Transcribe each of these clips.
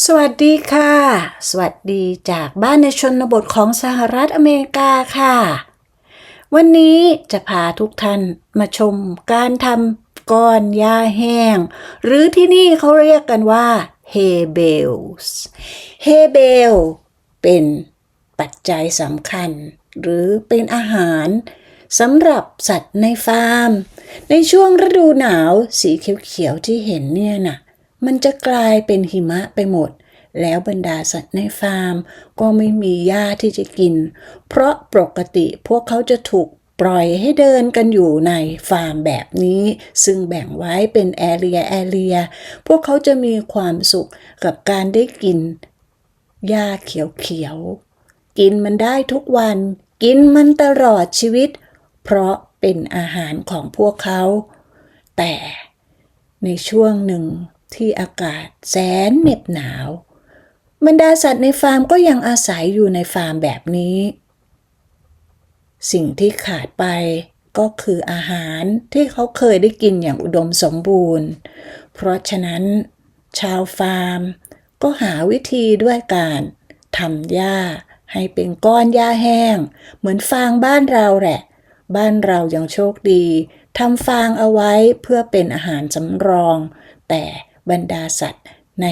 สวัสดีค่ะ สวัสดีจากบ้านในชนบทของสหรัฐอเมริกาค่ะ วันนี้จะพาทุกท่านมาชมการทำก้อนหญ้าแห้ง หรือที่นี่เขาเรียกกันว่า hay bales hay bale เป็นปัจจัยสำคัญ หรือเป็นอาหารสำหรับสัตว์ในฟาร์ม ในช่วงฤดูหนาวสีเขียวๆที่เห็นเนี่ยน่ะ มันจะกลายเป็นหิมะไปหมด แล้วบรรดาสัตว์ในฟาร์ม ก็ไม่มีหญ้าที่จะกิน เพราะปกติพวกเขาจะถูกปล่อยให้เดินกันอยู่ในฟาร์มแบบนี้ ซึ่งแบ่งไว้เป็นแอเรียแอเรีย พวกเขาจะมีความสุขกับการได้กินหญ้าเขียวๆ กินมันได้ทุกวัน กินมันตลอดชีวิต เพราะเป็นอาหารของพวกเขา แต่ในช่วงหนึ่ง ที่อากาศแสนเหน็บหนาวบรรดาสัตว์ในฟาร์มก็ยังอาศัยอยู่ในฟาร์มแบบนี้ สิ่งที่ขาดไปก็คืออาหารที่เขาเคยได้กินอย่างอุดมสมบูรณ์ เพราะฉะนั้น ชาวฟาร์ม ก็หาวิธีด้วยการทำหญ้าให้เป็นก้อนหญ้าแห้ง เหมือนฟางบ้านเราแหละ บ้านเรายังโชคดีทำฟางเอาไว้เพื่อเป็นอาหารสำรอง แต่ บรรดาสัตว์ใน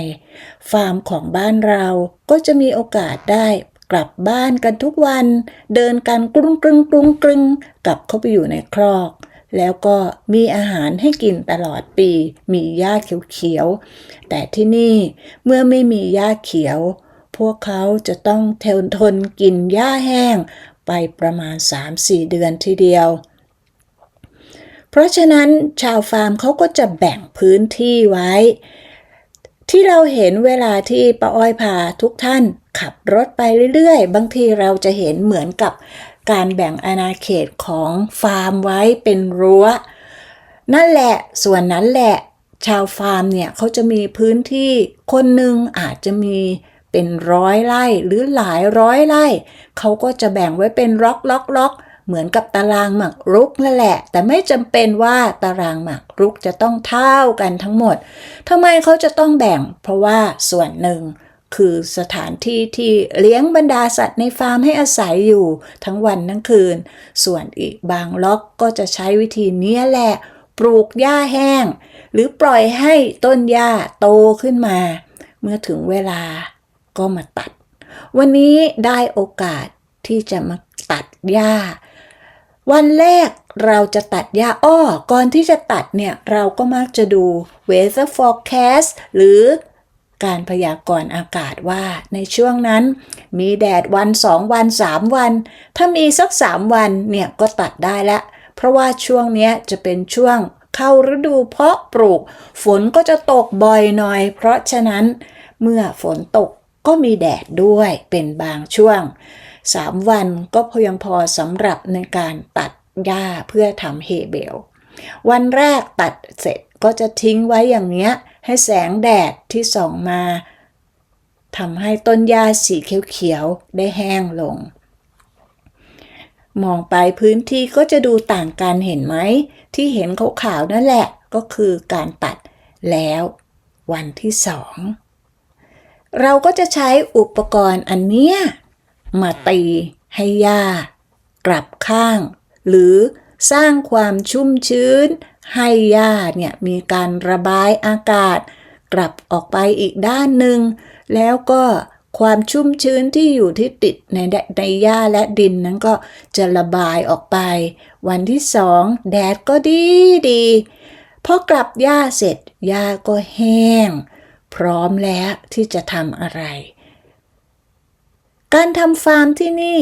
ฟาร์มของบ้านเราก็จะมีโอกาสได้กลับบ้านกันทุกวัน เดินกันกรุงกรึงกรุงกรึงกลับเข้าไปอยู่ในครอก แล้วก็มีอาหารให้กินตลอดปี มีหญ้าเขียวๆ แต่ที่นี่เมื่อไม่มีหญ้าเขียว พวกเขาจะต้องทนทนกินหญ้าแห้งไปประมาณ 3-4 เดือนทีเดียว เพราะฉะนั้นชาวฟาร์มเขาก็จะแบ่งพื้นที่ไว้ ที่เราเห็นเวลาที่ป้าอ้อยพาทุกท่านขับรถไปเรื่อยๆ บางทีเราจะเห็นเหมือนกับการแบ่งอาณาเขตของฟาร์มไว้เป็นรั้ว นั่นแหละส่วนนั้นแหละชาวฟาร์มเนี่ยเขาจะมีพื้นที่คนหนึ่งอาจจะมีเป็นร้อยไร่หรือหลายร้อยไร่เขาก็จะแบ่งไว้เป็นล็อกล็อกล็อก เหมือนกับตารางหมากรุกนั่นแหละ แต่ไม่จำเป็นว่าตารางหมากรุกจะต้องเท่ากันทั้งหมดทำไมเขาจะต้องแบ่ง เพราะว่าส่วนหนึ่งคือสถานที่ที่เลี้ยงบรรดาสัตว์ในฟาร์มให้อาศัยอยู่ทั้งวันทั้งคืน ส่วนอีกบางล็อกก็จะใช้วิธีนี้แหละ ปลูกหญ้าแห้ง หรือปล่อยให้ต้นหญ้าโตขึ้นมา เมื่อถึงเวลาก็มาตัด วันนี้ได้โอกาสที่จะมาตัดหญ้า วันแรกเราจะตัดหญ้าอ้อ ก่อนที่จะตัดเนี่ย เราก็มักจะดู weather forecast หรือการพยากรณ์อากาศว่าในช่วงนั้น มีแดดวันสองวันสามวัน ถ้ามีสักสามวันเนี่ยก็ตัดได้ละ เพราะว่าช่วงนี้จะเป็นช่วงเข้าฤดูเพาะปลูก ฝนก็จะตกบ่อยหน่อย เพราะฉะนั้นเมื่อฝนตกก็มีแดดด้วยเป็นบางช่วง 3 วันก็เพียงพอสำหรับในการตัดหญ้าเพื่อทำเฮเบล วันแรกตัดเสร็จก็จะทิ้งไว้อย่างเนี้ย ให้แสงแดดที่ส่องมาทำให้ต้นหญ้าสีเขียวๆ ได้แห้งลง มองไปพื้นที่ก็จะดูต่างกันเห็นไหม ที่เห็นขาวๆนั่นแหละก็คือการตัดแล้ววันที่สอง เราก็จะใช้อุปกรณ์อันเนี้ย มาตีให้หญ้ากลับข้าง หรือสร้างความชุ่มชื้น ให้หญ้าเนี่ยมีการระบายอากาศ กลับออกไปอีกด้านหนึ่ง แล้วก็ความชุ่มชื้นที่อยู่ที่ติดในในหญ้าและดินนั้นก็จะระบายออกไป วันที่สองแดดก็ดีดีพอกลับหญ้าเสร็จหญ้าก็แห้ง พร้อมแล้วที่จะทำอะไร การทำฟาร์มที่นี่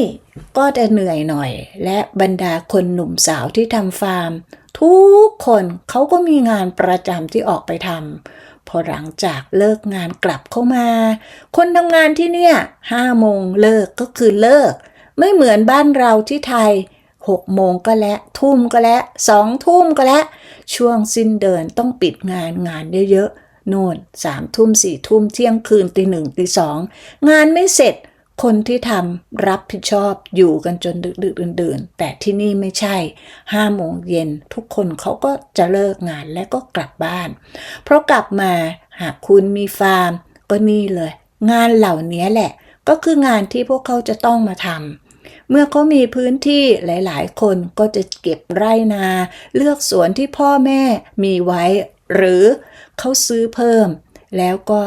ก็จะเหนื่อยหน่อย และบรรดาคนหนุ่มสาวที่ทำฟาร์ม ทุกคนเขาก็มีงานประจำที่ออกไปทำพอหลังจากเลิกงานกลับเข้ามา คนทำงานที่เนี่ยห้าโมงเลิกก็คือเลิก ไม่เหมือนบ้านเราที่ไทยหกโมงก็แล้วทุ่มก็แล้วสองทุ่มก็แล้วช่วงสิ้นเดินต้องปิดงานงานเยอะๆโน่นสามทุ่มสี่ทุ่มเที่ยงคืนตีหนึ่งตีสองงานไม่เสร็จ คนที่ทำรับผิดชอบอยู่กันจนดึกดึกดื่นๆ แต่ที่นี่ไม่ใช่ห้าโมงเย็นทุกคนเขาก็จะเลิกงานและก็กลับบ้าน เพราะกลับมาหากคุณมีฟาร์ม ก็นี่เลย งานเหล่านี้แหละ ก็คืองานที่พวกเขาจะต้องมาทำเมื่อเขามีพื้นที่หลาย ๆ คนก็จะเก็บไร่นา เลือกสวนที่พ่อแม่มีไว้ หรือเขาซื้อเพิ่ม แล้วก็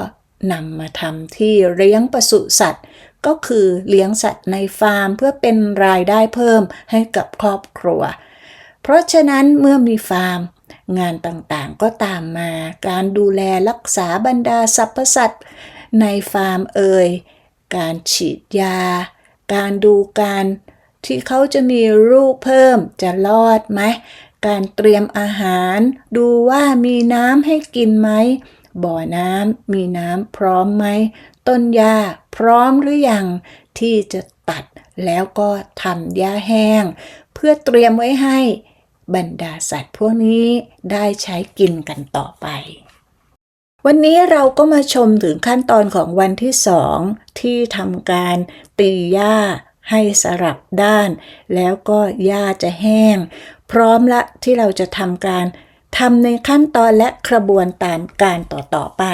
นำมาทำที่เลี้ยงปศุสัตว์ ก็คือเลี้ยงสัตว์ในฟาร์มเพื่อเป็นรายได้เพิ่มให้กับครอบครัว เพราะฉะนั้นเมื่อมีฟาร์ม งานต่างๆก็ตามมา การดูแลรักษาบรรดาสรรพสัตว์ในฟาร์มเอ่ยการฉีดยา การดูการที่เขาจะมีลูกเพิ่มจะรอดไหม การเตรียมอาหาร ดูว่ามีน้ำให้กินไหม บ่อน้ำมีน้ำพร้อมไหม ต้นหญ้าพร้อมหรือยังที่จะตัดแล้วก็ทำหญ้าแห้ง เพื่อเตรียมไว้ให้บรรดาสัตว์พวกนี้ได้ใช้กินกันต่อไป วันนี้เราก็มาชมถึงขั้นตอนของวันที่สองที่ทำการตีหญ้าให้สลับด้าน แล้วก็หญ้าจะแห้ง พร้อมละที่เราจะทำการ ทำในขั้นตอนและกระบวนการการต่อๆไป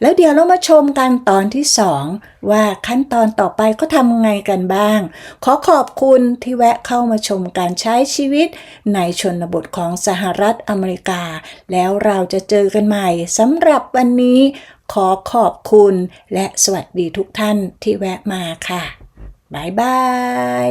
แล้วเดี๋ยวเรามาชมกันตอนที่สองว่าขั้นตอนต่อไปก็ทำไงกันบ้าง ขอขอบคุณที่แวะเข้ามาชมการใช้ชีวิต ในชนบทของสหรัฐอเมริกา แล้วเราจะเจอกันใหม่สำหรับวันนี้ ขอขอบคุณ และสวัสดีทุกท่านที่แวะมาค่ะบายบาย